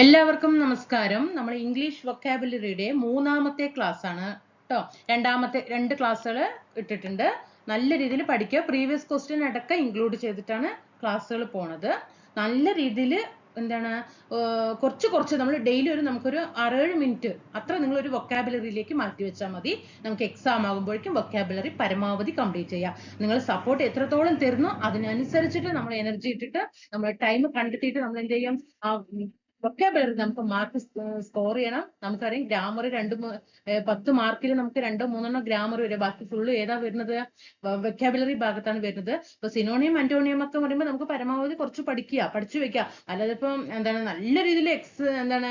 എല്ലാവർക്കും നമസ്കാരം. നമ്മൾ ഇംഗ്ലീഷ് വൊക്കാബുലറിയുടെ മൂന്നാമത്തെ ക്ലാസ് ആണ് കേട്ടോ രണ്ടാമത്തെ രണ്ട് ക്ലാസ്സുകൾ ഇട്ടിട്ടുണ്ട്. നല്ല രീതിയിൽ പഠിക്കുക. പ്രീവിയസ് ക്വസ്റ്റ്യൻ അടക്കം ഇൻക്ലൂഡ് ചെയ്തിട്ടാണ് ക്ലാസ്സുകൾ പോണത്. നല്ല രീതിയിൽ എന്താണ് കുറച്ച് കുറച്ച് നമ്മൾ ഡെയിലി ഒരു നമുക്കൊരു ആറേഴ് മിനിറ്റ് അത്ര നിങ്ങൾ ഒരു വൊക്കാബുലറിയിലേക്ക് മാറ്റി വെച്ചാൽ മതി. നമുക്ക് എക്സാം ആകുമ്പോഴേക്കും വൊക്കാബുലറി പരമാവധി കംപ്ലീറ്റ് ചെയ്യാം. നിങ്ങൾ സപ്പോർട്ട് എത്രത്തോളം തരുന്നു അതിനനുസരിച്ചിട്ട് നമ്മൾ എനർജി ഇട്ടിട്ട് നമ്മൾ ടൈം കണ്ടെത്തിയിട്ട് നമ്മൾ എന്ത് ചെയ്യാം? വൊക്കാബുലറി നമുക്ക് മാർക്ക് സ്കോർ ചെയ്യണം. നമുക്കറിയാം ഗ്രാമർ രണ്ട് പത്ത് മാർക്കിൽ നമുക്ക് രണ്ടോ മൂന്നെണ്ണോ ഗ്രാമർ വരും. ബാക്കി ഫുള്ള് ഏതാ വരുന്നത്? വൊക്കാബുലറി ഭാഗത്താണ് വരുന്നത്. ഇപ്പൊ സിനോണിയം അന്റോണിയം ഒക്കെ പറയുമ്പോൾ നമുക്ക് പരമാവധി കുറച്ച് പഠിക്കുക പഠിച്ചു വെക്കുക. അല്ലാതെ ഇപ്പം എന്താണ് നല്ല രീതിയിൽ എക്സ് എന്താണ്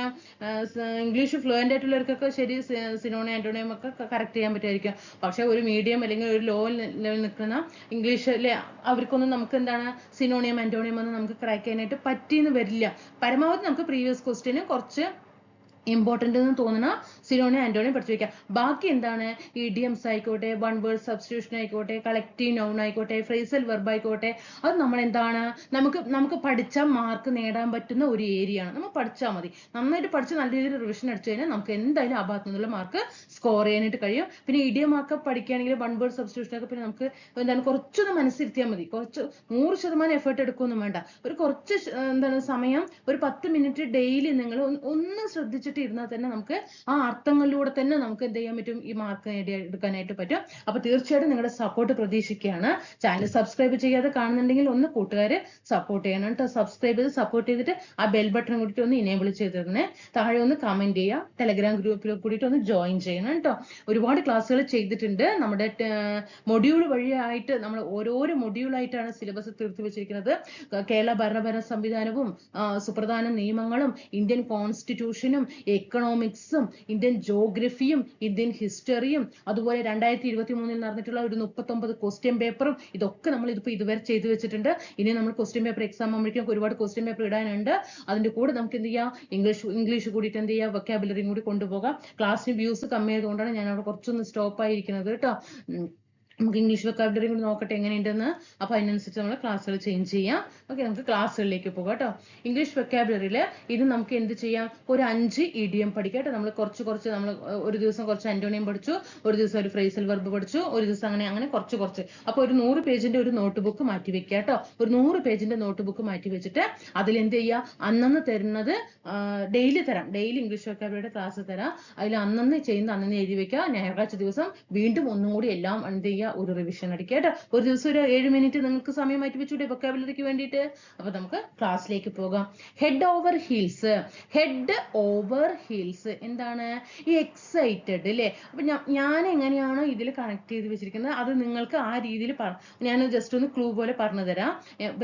ഇംഗ്ലീഷ് ഫ്ലുവന്റ് ആയിട്ടുള്ളവർക്കൊക്കെ ശരി സിനോണിയം ആന്റോണിയം ഒക്കെ കറക്റ്റ് ചെയ്യാൻ പറ്റുമായിരിക്കും. പക്ഷെ ഒരു മീഡിയം അല്ലെങ്കിൽ ഒരു ലോ ലെവൽ നിൽക്കുന്ന ഇംഗ്ലീഷിലെ അവർക്കൊന്നും നമുക്ക് എന്താണ് സിനോണിയം ആന്റോണിയം ഒന്നും നമുക്ക് ക്രാക്ക് ചെയ്യാനായിട്ട് പറ്റിയെന്ന് വരില്ല. പരമാവധി നമുക്ക് പ്രീവിയസ് ക്വസ്റ്റ്യന് കുറച്ച് ഇമ്പോർട്ടന്റ് എന്ന് തോന്നുന്ന സിനോണിയും ആന്റോണിയം പഠിച്ചു വയ്ക്കുക ബാക്കി എന്താണ്? ഇഡിയംസ് ആയിക്കോട്ടെ വൺ വേർഡ് സബ്സ്റ്റിറ്റ്യൂഷൻ ആയിക്കോട്ടെ കളക്റ്റീവ് നൗൺ ആയിക്കോട്ടെ ഫ്രേസൽ വെർബ് ആയിക്കോട്ടെ അത് നമ്മൾ എന്താണ്? നമുക്ക് നമുക്ക് പഠിച്ചാൽ മാർക്ക് നേടാൻ പറ്റുന്ന ഒരു ഏരിയ ആണ്. നമ്മൾ പഠിച്ചാൽ മതി. നന്നായിട്ട് പഠിച്ച് നല്ല രീതിയിൽ റിവിഷൻ അടിച്ചു കഴിഞ്ഞാൽ നമുക്ക് എന്തായാലും ആ ഭാഗത്തു നിന്നുള്ള മാർക്ക് സ്കോർ ചെയ്യാനായിട്ട് കഴിയും. പിന്നെ ഇഡിയം ഒക്കെ പഠിക്കുകയാണെങ്കിൽ വൺ വേർഡ് സബ്സ്റ്റിറ്റ്യൂഷൻ ഒക്കെ പിന്നെ നമുക്ക് എന്താണ്? കുറച്ചൊന്ന് മനസ്സിരുത്തിയാൽ മതി. കുറച്ച് നൂറ് ശതമാനം എഫേർട്ട് എടുക്കുകയൊന്നും വേണ്ട. ഒരു കുറച്ച് എന്താണ് സമയം ഒരു പത്ത് മിനിറ്റ് ഡെയിലി നിങ്ങൾ ഒന്ന് ശ്രദ്ധിച്ചിട്ട് ഇരുന്നാൽ തന്നെ നമുക്ക് ആ അർത്ഥങ്ങളിലൂടെ തന്നെ നമുക്ക് എന്ത് ചെയ്യാൻ പറ്റും? ഈ മാർക്ക് നേടിയെടുക്കാനായിട്ട് പറ്റും. അപ്പൊ തീർച്ചയായിട്ടും നിങ്ങളുടെ സപ്പോർട്ട് പ്രതീക്ഷിക്കുകയാണ്. ചാനൽ സബ്സ്ക്രൈബ് ചെയ്യാതെ കാണുന്നുണ്ടെങ്കിൽ ഒന്ന് കൂട്ടുകാർ സപ്പോർട്ട് ചെയ്യണം കേട്ടോ. സബ്സ്ക്രൈബ് ചെയ്ത് സപ്പോർട്ട് ചെയ്തിട്ട് ആ ബെൽ ബട്ടൺ കൂടിയിട്ട് ഒന്ന് ഇനേബിൾ ചെയ്തിരുന്നേ. താഴെ ഒന്ന് കമന്റ് ചെയ്യുക. ടെലഗ്രാം ഗ്രൂപ്പിൽ കൂടിയിട്ട് ഒന്ന് ജോയിൻ ചെയ്യണം കേട്ടോ. ഒരുപാട് ക്ലാസ്സുകൾ ചെയ്തിട്ടുണ്ട്. നമ്മുടെ മൊഡ്യൂൾ വഴിയായിട്ട് നമ്മൾ ഓരോരോ മൊഡ്യൂളായിട്ടാണ് സിലബസ് തീർത്തി വെച്ചിരിക്കുന്നത്. കേരള ഭരണഭരണ സംവിധാനവും സുപ്രധാന നിയമങ്ങളും ഇന്ത്യൻ കോൺസ്റ്റിറ്റ്യൂഷനും എക്കണോമിക്സും ഇന്ത്യൻ ജോഗ്രഫിയും ഇന്ത്യൻ ഹിസ്റ്ററിയും അതുപോലെ രണ്ടായിരത്തി ഇരുപത്തി മൂന്നിൽ നടന്നിട്ടുള്ള ഒരു മുപ്പത്തൊമ്പത് ക്വസ്റ്റ്യൻ പേപ്പറും ഇതൊക്കെ നമ്മൾ ഇതിപ്പോ ഇതുവരെ ചെയ്തു വെച്ചിട്ടുണ്ട്. ഇനി നമ്മൾ ക്വസ്റ്റ്യൻ പേപ്പർ എക്സാം ആകുമ്പോഴേക്കും ഒരുപാട് ക്വസ്റ്റ്യൻ പേപ്പർ ഇടാനുണ്ട്. അതിന്റെ കൂടെ നമുക്ക് എന്ത് ചെയ്യാം? ഇംഗ്ലീഷ് ഇംഗ്ലീഷ് കൂടിയിട്ട് എന്ത് ചെയ്യാം? വൊക്കാബുലറിയും കൂടി കൊണ്ടുപോകാം. ക്ലാസ്സിന് വ്യൂസ് കമ്മി ആയതുകൊണ്ടാണ് ഞാൻ അവിടെ കുറച്ചൊന്ന് സ്റ്റോപ്പ് ആയിരിക്കുന്നത് കേട്ടോ. നമുക്ക് ഇംഗ്ലീഷ് വൊക്കാബുലറി കൂടി നോക്കട്ടെ എങ്ങനെയുണ്ടെന്ന്. അപ്പൊ അതിനനുസരിച്ച് നമ്മൾ ക്ലാസ്സുകൾ ചേഞ്ച് ചെയ്യാം. ഓക്കെ നമുക്ക് ക്ലാസ്സുകളിലേക്ക് പോകാം കേട്ടോ. ഇംഗ്ലീഷ് വൊക്കാബുലറിയിൽ ഇത് നമുക്ക് എന്ത് ചെയ്യാം? ഒരു അഞ്ച് ഇഡിയം പഠിക്കാം കേട്ടോ. നമ്മൾ കുറച്ച് കുറച്ച് നമ്മൾ ഒരു ദിവസം കുറച്ച് അന്റോണിയം പഠിച്ചു ഒരു ദിവസം ഒരു ഫ്രേസൽ വെർബ് പഠിച്ചു ഒരു ദിവസം അങ്ങനെ അങ്ങനെ കുറച്ച് കുറച്ച്. അപ്പൊ ഒരു നൂറ് പേജിന്റെ ഒരു നോട്ട് ബുക്ക് മാറ്റി വെക്കുക കേട്ടോ. ഒരു നൂറ് പേജിന്റെ നോട്ട് ബുക്ക് മാറ്റി വെച്ചിട്ട് അതിൽ എന്ത് ചെയ്യുക അന്നന്ന് തരുന്നത് ഡെയിലി തരാം. ഡെയിലി ഇംഗ്ലീഷ് വൊക്കാബുലറിയുടെ ക്ലാസ് തരാം. അതിൽ അന്നന്ന് ചെയ്യുന്ന അന്നന്ന് എഴുതി വെക്കുക. ഞായറാഴ്ച ദിവസം വീണ്ടും ഒന്നുകൂടി എല്ലാം എന്ത് ചെയ്യുക? ഒരു റിവിഷൻ അടിക്കുക കേട്ടോ? ഒരു ദിവസം ഒരു ഏഴ് മിനിറ്റ് നിങ്ങൾക്ക് സമയം മാറ്റി വെച്ചൂടെ വൊക്കാബുലറിക്ക് വേണ്ടിയിട്ട്? അപ്പൊ നമുക്ക് ക്ലാസ്സിലേക്ക് പോകാം. Head over heels head over heels എന്താണ്? ഈ എക്സൈറ്റഡ് അല്ലേ അപ്പൊ ഞാൻ എങ്ങനെയാണോ ഇതിൽ കണക്ട് ചെയ്ത് വെച്ചിരിക്കുന്നത്? അത് നിങ്ങൾക്ക് ആ രീതിയിൽ ഞാൻ ജസ്റ്റ് ഒന്ന് ക്ലൂ പോലെ പറഞ്ഞു തരാം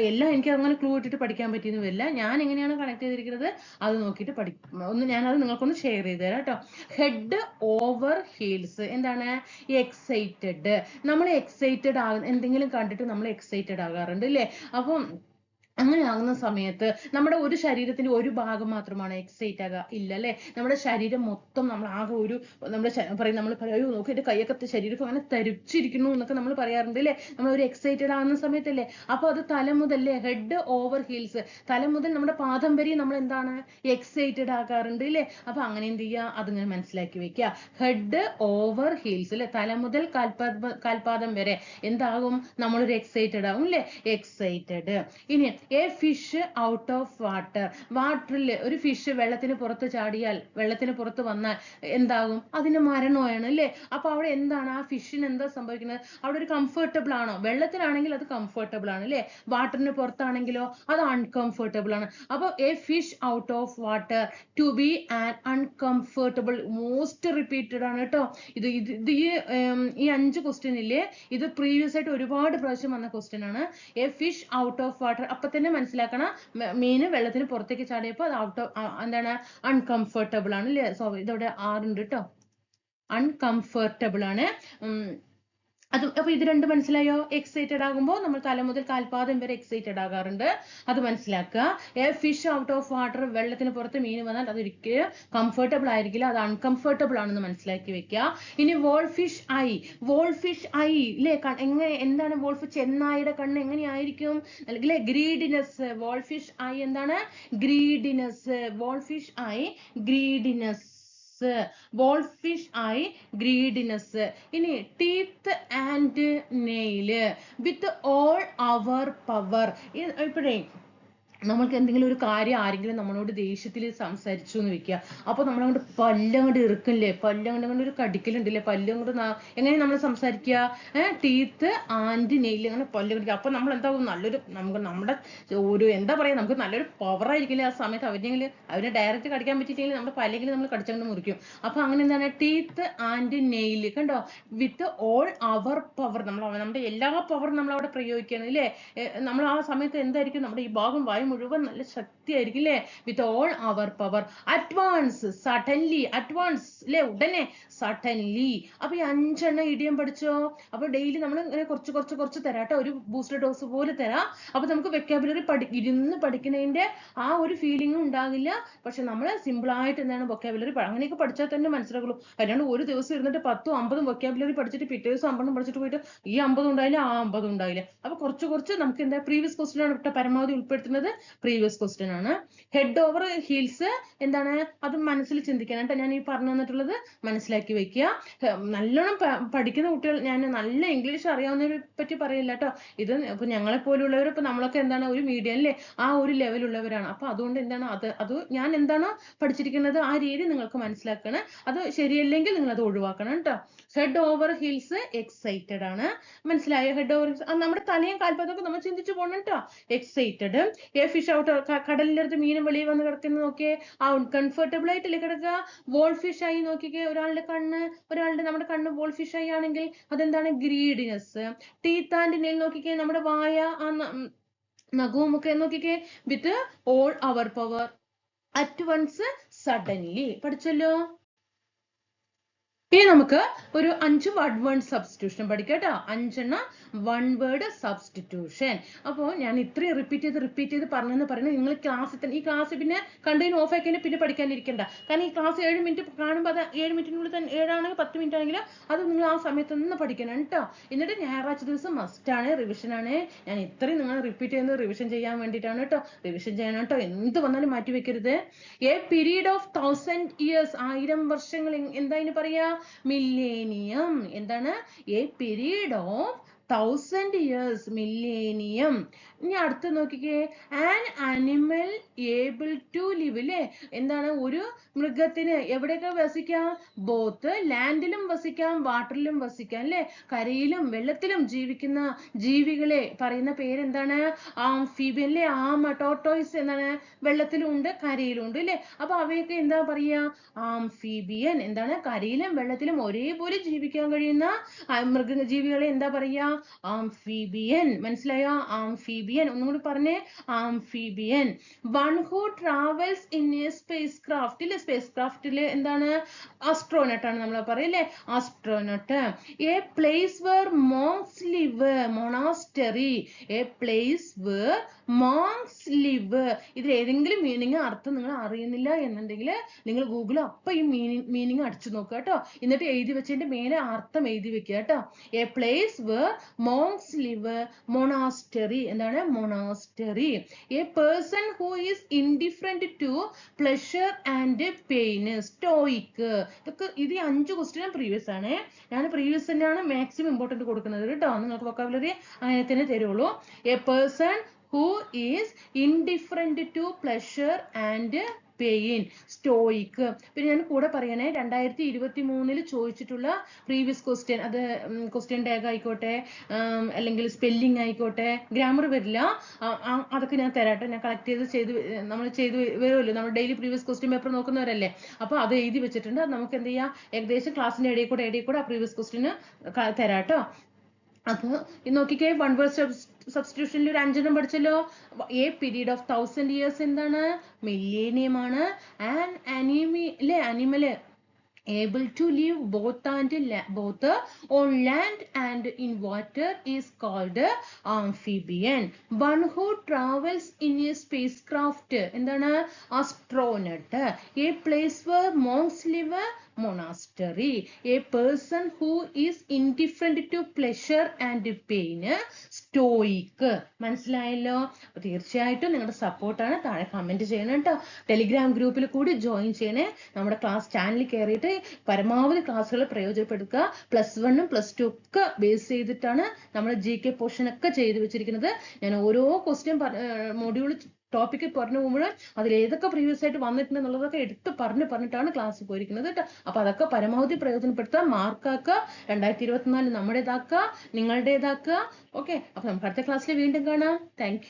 എല്ലാം എനിക്ക് അങ്ങനെ ക്ലൂ ഇട്ടിട്ട് പഠിക്കാൻ പറ്റിയെന്ന് വരില്ല ഞാൻ എങ്ങനെയാണ് കണക്ട് ചെയ്തിരിക്കുന്നത്? അത് നോക്കിയിട്ട് പഠി ഒന്ന് ഞാനത് നിങ്ങൾക്കൊന്ന് ഷെയർ ചെയ്ത് തരാം കേട്ടോ. ഹെഡ് ഓവർ ഹീൽസ് എന്താണ്? എക്സൈറ്റഡ് നമ്മൾ എക്സൈറ്റഡ് ആകുന്ന എന്തെങ്കിലും കണ്ടിട്ട് നമ്മൾ എക്സൈറ്റഡ് ആകാറുണ്ട് അല്ലേ അപ്പം അങ്ങനെ ആകുന്ന സമയത്ത് നമ്മുടെ ഒരു ശരീരത്തിന്റെ ഒരു ഭാഗം മാത്രമാണ് എക്സൈറ്റ് ആകുക ഇല്ല അല്ലെ നമ്മുടെ ശരീരം മൊത്തം നമ്മൾ ആകെ ഒരു നമ്മുടെ പറയും നമ്മൾ പറയൂ നോക്കി എന്റെ കൈയൊക്കെ ശരീരമൊക്കെ അങ്ങനെ തരിച്ചിരിക്കുന്നു എന്നൊക്കെ നമ്മൾ പറയാറുണ്ട് അല്ലെ? നമ്മൾ ഒരു എക്സൈറ്റഡ് ആകുന്ന സമയത്തല്ലേ? അപ്പൊ അത് തല മുതലേ ഹെഡ് ഓവർ ഹീൽസ് തല മുതൽ നമ്മുടെ പാദം വരെ നമ്മൾ എന്താണ്? എക്സൈറ്റഡ് ആകാറുണ്ട് അല്ലെ അപ്പൊ അങ്ങനെ എന്ത് ചെയ്യുക അതിങ്ങനെ മനസ്സിലാക്കി വെക്കുക ഹെഡ് ഓവർ ഹീൽസ് അല്ലെ തല മുതൽ കാൽപാദ കാൽപാദം വരെ എന്താകും? നമ്മളൊരു എക്സൈറ്റഡ് ആകും അല്ലെ എക്സൈറ്റഡ് ഇനി a fish out of water വാട്ടറിൽ ഒരു ഫിഷ് വെള്ളത്തിന് പുറത്ത് ചാടിയാൽ വെള്ളത്തിന് പുറത്ത് വന്നാൽ എന്താകും? അതിന് മരണമാണ് അല്ലേ? അപ്പൊ അവിടെ എന്താണ് ആ ഫിഷിന് എന്താ സംഭവിക്കുന്നത്? അവിടെ ഒരു കംഫർട്ടബിൾ ആണോ? വെള്ളത്തിലാണെങ്കിൽ അത് കംഫർട്ടബിൾ ആണ് അല്ലേ? വാട്ടറിന് പുറത്താണെങ്കിലോ അത് അൺകംഫർട്ടബിൾ ആണ്. അപ്പൊ a fish out of water to be an uncomfortable most repeated ആണ് കേട്ടോ. ഇത് ഇത് ഈ ഈ അഞ്ച് ഇല്ലേ? ഇത് പ്രീവിയസ് ആയിട്ട് ഒരുപാട് പ്രാവശ്യം വന്ന ക്വസ്റ്റ്യൻ ആണ്. A fish out of water അപ്പൊ തന്നെ മനസ്സിലാക്കണം. മീൻ വെള്ളത്തിന് പുറത്തേക്ക് ചാടിയപ്പോൾ അത് ഔട്ട് എന്താണ് അൺകംഫർട്ടബിൾ ആണ്. അല്ലേ സോ ഇതവിടെ ആറുണ്ട് കേട്ടോ അൺകംഫർട്ടബിൾ ആണ്. അത് അപ്പൊ ഇത് രണ്ട് മനസ്സിലായോ? എക്സൈറ്റഡ് ആകുമ്പോൾ നമ്മൾ തല മുതൽ കാൽപാദം വരെ എക്സൈറ്റഡ് ആകാറുണ്ട്. അത് മനസ്സിലാക്കുക. A fish out of water വെള്ളത്തിന് പുറത്ത് മീൻ വന്നാൽ അത് ഒരിക്കലും കംഫർട്ടബിൾ ആയിരിക്കില്ല. അത് അൺകംഫർട്ടബിൾ ആണെന്ന് മനസ്സിലാക്കി വെക്കുക. ഇനി wolfish eye wolfish eye ഇല്ലേ എങ്ങനെ എന്താണ് വോൾഫ് ചെന്നായിയുടെ കണ്ണ് എങ്ങനെയായിരിക്കും? അല്ലെങ്കിൽ ഗ്രീഡിനെസ് വോൾ ഫിഷ് ഐ എന്താണ്? Greediness wolfish eye greediness wolfish eye greediness ഇനി teeth and nail with all our power ഇപ്പോഴേ നമ്മൾക്ക് എന്തെങ്കിലും ഒരു കാര്യം ആരെങ്കിലും നമ്മളോട് ദേഷ്യത്തിൽ സംസാരിച്ചു എന്ന് വെക്കുക. അപ്പൊ നമ്മളങ്ങോട്ട് പല്ലങ്ങോട്ട് ഇറുക്കില്ലേ? പല്ലങ്ങോട്ട് അങ്ങനെ ഒരു കടിക്കലുണ്ടല്ലേ? പല്ലങ്ങോട്ട് എങ്ങനെ നമ്മൾ സംസാരിക്കുക? ടീത്ത് ആൻഡ് നെയിൽ അങ്ങനെ പല്ല് കടിക്കുക. അപ്പൊ നമ്മൾ എന്താകും നല്ലൊരു നമുക്ക് നമ്മുടെ ഒരു എന്താ പറയാ നമുക്ക് നല്ലൊരു പവർ ആയിരിക്കില്ലേ ആ സമയത്ത് അവരെങ്കിൽ അവരെ ഡയറക്റ്റ് കടിക്കാൻ പറ്റിയില്ലെങ്കിൽ നമ്മുടെ പല്ലെങ്കിലും നമ്മൾ കടിച്ചുകൊണ്ട് മുറിക്കും. അപ്പൊ അങ്ങനെ എന്താണ്? ടീത്ത് ആൻഡ് നെയിൽ കണ്ടോ? വിത്ത് ഓൾ അവർ പവർ നമ്മൾ നമ്മുടെ എല്ലാ പവറും നമ്മൾ അവിടെ പ്രയോഗിക്കുകയാണ് ഇല്ലേ? നമ്മൾ ആ സമയത്ത് എന്തായിരിക്കും? നമ്മുടെ ഈ ഭാഗം വായു മുഴുവൻ നല്ല ശക്തിയായിരിക്കും അല്ലേ with all our power advance suddenly advance അല്ലേ ഉടനെ സഡൻലി അപ്പൊ ഈ അഞ്ചെണ്ണം ഇടിയം പഠിച്ചോ? അപ്പൊ ഡെയിലി നമ്മൾ ഇങ്ങനെ കുറച്ച് കുറച്ച് കുറച്ച് തരാം ട്ടോ. ഒരു ബൂസ്റ്റർ ഡോസ് പോലെ തരാം. അപ്പൊ നമുക്ക് വെക്കാബുലറി പഠി ഇരുന്ന് പഠിക്കുന്നതിന്റെ ആ ഒരു ഫീലിംഗ് ഉണ്ടാകില്ല. പക്ഷെ നമ്മൾ സിമ്പിൾ ആയിട്ട് എന്താണ് വൊക്കാബുലറി അങ്ങനെയൊക്കെ പഠിച്ചാൽ തന്നെ മനസ്സിലാക്കുള്ളൂ അല്ലാണ്ട് ഒരു ദിവസം ഇരുന്നിട്ട് പത്തും അമ്പതും വൊക്കാബുലറി പഠിച്ചിട്ട് പിറ്റേ ദിവസം അമ്പതും പഠിച്ചിട്ട് പോയിട്ട് ഈ അമ്പതും ഉണ്ടായില്ല ആ അമ്പതും ഉണ്ടായില്ല. അപ്പൊ കുറച്ച് കുറച്ച് നമുക്ക് എന്താ പ്രീവിയസ് ക്വസ്റ്റിനാണ് പരമാവധി ഉൾപ്പെടുത്തുന്നത്. പ്രീവിയസ് ക്വസ്റ്റ്യൻ ആണ്. ഹെഡ് ഓവർ ഹീൽസ് എന്താണ്? അത് മനസ്സിൽ ചിന്തിക്കണം കേട്ടോ. ഞാൻ ഈ പറഞ്ഞു തന്നിട്ടുള്ളത് മനസ്സിലാക്കി വെക്കുക. നല്ലോണം പഠിക്കുന്ന കുട്ടികൾ ഞാൻ നല്ല ഇംഗ്ലീഷ് അറിയാവുന്നവരെ പറ്റി പറയില്ല കേട്ടോ. ഇത് ഇപ്പൊ ഞങ്ങളെ പോലുള്ളവർ ഇപ്പൊ നമ്മളൊക്കെ എന്താണ് ഒരു മീഡിയം അല്ലേ ആ ഒരു ലെവലുള്ളവരാണ് അപ്പൊ അതുകൊണ്ട് എന്താണ് അത് അത് ഞാൻ എന്താണോ പഠിച്ചിരിക്കുന്നത്? ആ രീതി നിങ്ങൾക്ക് മനസ്സിലാക്കണം. അത് ശരിയല്ലെങ്കിൽ നിങ്ങൾ അത് ഒഴിവാക്കണം കേട്ടോ. ഹെഡ് ഓവർ ഹീൽസ് എക്സൈറ്റഡ് ആണ്. മനസ്സിലായോ? ഹെഡ് ഓവർ നമ്മുടെ തലയും കാൽപ്പാതൊക്കെ നമ്മൾ ചിന്തിച്ചു പോകണം കേട്ടോ. എക്സൈറ്റഡ് എ ഫിഷ് ഔട്ട് കടലിന്റെ അടുത്ത് മീനും വെളിയിൽ വന്ന് കിടക്കുന്നത് നോക്കിയേ ആ കംഫർട്ടബിൾ ആയിട്ടല്ലേ കിടക്കുക? വോൾ ഫിഷ് ആയി നോക്കിക്കേ ഒരാളുടെ കണ്ണ് ഒരാളുടെ നമ്മുടെ കണ്ണ് വോൾ ഫിഷ് ആയി ആണെങ്കിൽ അതെന്താണ്? ഗ്രീഡിനെസ് ടീത്ത് ആൻഡ് നെയിൽ നോക്കിക്കേ നമ്മുടെ വായ ആ നഖവും ഒക്കെ നോക്കിക്കേ with all our power at once suddenly പഠിച്ചല്ലോ? ഇനി നമുക്ക് ഒരു അഞ്ച് വഡ് വേർഡ് സബ്സ്റ്റിറ്റ്യൂഷൻ പഠിക്കാം കേട്ടോ. അഞ്ചെണ്ണ വൺ വേർഡ് സബ്സ്റ്റിറ്റ്യൂഷൻ അപ്പോൾ ഞാൻ ഇത്രയും റിപ്പീറ്റ് ചെയ്ത് റിപ്പീറ്റ് ചെയ്ത് പറഞ്ഞെന്ന് പറയുന്നത് നിങ്ങൾ ക്ലാസ്സിൽ തന്നെ ഈ ക്ലാസ് പിന്നെ കണ്ടതിന് ഓഫ് ആക്കി പിന്നെ പഠിക്കാനിരിക്കണ്ട. കാരണം ഈ ക്ലാസ് ഏഴ് മിനിറ്റ് കാണുമ്പോൾ അത് ഏഴ് മിനിറ്റിനുള്ളിൽ തന്നെ ഏഴാണെങ്കിൽ പത്ത് മിനിറ്റ് ആണെങ്കിലും അത് നിങ്ങൾ ആ സമയത്ത് നിന്ന് പഠിക്കണം കേട്ടോ. എന്നിട്ട് ഞായറാഴ്ച ദിവസം മസ്റ്റ് ആണ് റിവിഷൻ ആണ്. ഞാൻ ഇത്രയും നിങ്ങൾ റിപ്പീറ്റ് ചെയ്യുന്നത് റിവിഷൻ ചെയ്യാൻ വേണ്ടിയിട്ടാണ് കേട്ടോ. റിവിഷൻ ചെയ്യണം കേട്ടോ. എന്ത് വന്നാലും മാറ്റി വെക്കരുത്. A period of thousand years ആയിരം വർഷങ്ങൾ എന്താ പറയാ? മില്ലേനിയം എന്താണ്? A period of thousand years millennium ഇനി അടുത്ത് നോക്കിക്കേ. An animal able to live അല്ലേ എന്താണ്? ഒരു മൃഗത്തിന് എവിടെയൊക്കെ വസിക്കാം? ബോത്ത് ലാൻഡിലും വസിക്കാം വാട്ടറിലും വസിക്കാം അല്ലേ കരയിലും വെള്ളത്തിലും ജീവിക്കുന്ന ജീവികളെ പറയുന്ന പേരെന്താണ്? ആംഫീബിയൻ അല്ലേ ആമ ടോട്ടോയ്സ് എന്താണ് വെള്ളത്തിലും ഉണ്ട് കരയിലും ഉണ്ട് അല്ലേ അപ്പൊ അവയൊക്കെ എന്താ പറയാ? ആംഫീബിയൻ എന്താണ്? കരയിലും വെള്ളത്തിലും ഒരേപോലെ ജീവിക്കാൻ കഴിയുന്ന മൃഗജീവികളെ മൃഗ ജീവികളെ എന്താ പറയാ? ആംഫീബിയൻ. മനസ്സിലായോ? ആംഫീബിയൻ. ഒന്നും കൂടി പറഞ്ഞേ. Amphibian. One who travels in a spacecraft ഇല്ലേ? സ്പേസ് ക്രാഫ്റ്റിൽ എന്താണ്? ആസ്ട്രോനട്ട് ആണ് നമ്മൾ പറയല്ലേ astronaut a place where monks live monastery a place where monks live ഇതിൽ ഏതെങ്കിലും മീനിങ് അർത്ഥം നിങ്ങൾ അറിയുന്നില്ല എന്നുണ്ടെങ്കിൽ നിങ്ങൾ ഗൂഗിൾ അപ്പൊ ഈ മീനിങ് മീനിങ് അടിച്ചു നോക്കുക കേട്ടോ. എന്നിട്ട് എഴുതി വെച്ചതിന്റെ മേലെ അർത്ഥം എഴുതി വെക്കുക കേട്ടോ. A place where monks live monastery എന്താണ്? Monastery a person who is indifferent to pleasure and pain stoic ഇതൊക്കെ ഇത് അഞ്ച് ക്വസ്റ്റ്യൻ പ്രീവിയസ് ആണ്. ഞാൻ പ്രീവിയസ് തന്നെയാണ് മാക്സിമം ഇമ്പോർട്ടന്റ് കൊടുക്കുന്നത് കേട്ടോ. നിങ്ങൾക്ക് വൊക്കാബുലറി അങ്ങനെ തന്നെ തരുള്ളൂ. A person who is indifferent to pleasure and pain stoic പിന്നെ ഞാൻ കൂടെ പറയണേ രണ്ടായിരത്തി ഇരുപത്തി മൂന്നിൽ ചോദിച്ചിട്ടുള്ള പ്രീവിയസ് ക്വസ്റ്റ്യൻ അത് ക്വസ്റ്റ്യൻ ടാഗ് ആയിക്കോട്ടെ അല്ലെങ്കിൽ സ്പെല്ലിംഗ് ആയിക്കോട്ടെ ഗ്രാമർ വരില്ല. അതൊക്കെ ഞാൻ തരാട്ടെ ഞാൻ കളക്ട് ചെയ്ത് ചെയ്ത് നമ്മൾ ചെയ്ത് വരുമല്ലോ. നമ്മൾ ഡെയിലി പ്രീവിയസ് ക്വസ്റ്റ്യൻ പേപ്പർ നോക്കുന്നവരല്ലേ. അപ്പോൾ അത് എഴുതി വെച്ചിട്ടുണ്ട്. നമുക്ക് എന്ത് ചെയ്യാം? ഏകദേശം ക്ലാസ്സിന്റെ ഇടയിൽ കൂടെ ഇടയിൽ കൂടെ ആ പ്രീവിയസ് ക്വസ്റ്റ്യന് തരാട്ടോ അപ്പോൾ ഇത് നോക്കിക്കേ വൺ വേർഡ് സബ്സ്റ്റിറ്റ്യൂഷനിൽ ഒരു അഞ്ചെണ്ണം പഠിച്ചല്ലോ. A period of thousand years എന്താണ്? മില്ലേനിയം ആണ്. ആൻഡ് അനിമി അല്ലെ animal able to live both and both on land and in and is called amphibian one who travels in a spacecraft എന്താണ്? Astronaut a place where monks a monastery. A person who is indifferent to pleasure and pain stoic. മനസ്സിലായല്ലോ? തീർച്ചയായിട്ടും നിങ്ങളുടെ സപ്പോർട്ടാണ് താഴെ comment ചെയ്യണം കേട്ടോ. Telegram ഗ്രൂപ്പിൽ കൂടി ജോയിൻ ചെയ്യണേ. നമ്മുടെ ക്ലാസ് ചാനലിൽ കയറിയിട്ട് പരമാവധി ക്ലാസ്സുകൾ പ്രയോജനപ്പെടുത്തുക. പ്ലസ് വണ്ണും പ്ലസ് ടു ഒക്കെ ബേസ് ചെയ്തിട്ടാണ് നമ്മൾ ജി കെ പോർഷൻ ഒക്കെ ചെയ്തു വെച്ചിരിക്കുന്നത്. ഞാൻ ഓരോ ക്വസ്റ്റ്യൻ മൊഡ്യൂൾ ടോപ്പിക്ക് പറഞ്ഞു പോകുമ്പോൾ അതിൽ ഏതൊക്കെ പ്രീവിയസ് ആയിട്ട് വന്നിട്ടുണ്ട് എന്നുള്ളതൊക്കെ എടുത്ത് പറഞ്ഞ് പറഞ്ഞിട്ടാണ് ക്ലാസ് പോയിരിക്കുന്നത് കേട്ടോ. അപ്പൊ അതൊക്കെ പരമാവധി പ്രയോജനപ്പെടുത്തുക മാർക്കാക്കുക രണ്ടായിരത്തി ഇരുപത്തിനാല് നമ്മുടേതാക്കുക നിങ്ങളുടേതാക്കുക. ഓക്കെ അപ്പൊ നമുക്ക് അടുത്ത ക്ലാസ്സിൽ വീണ്ടും കാണാം. താങ്ക്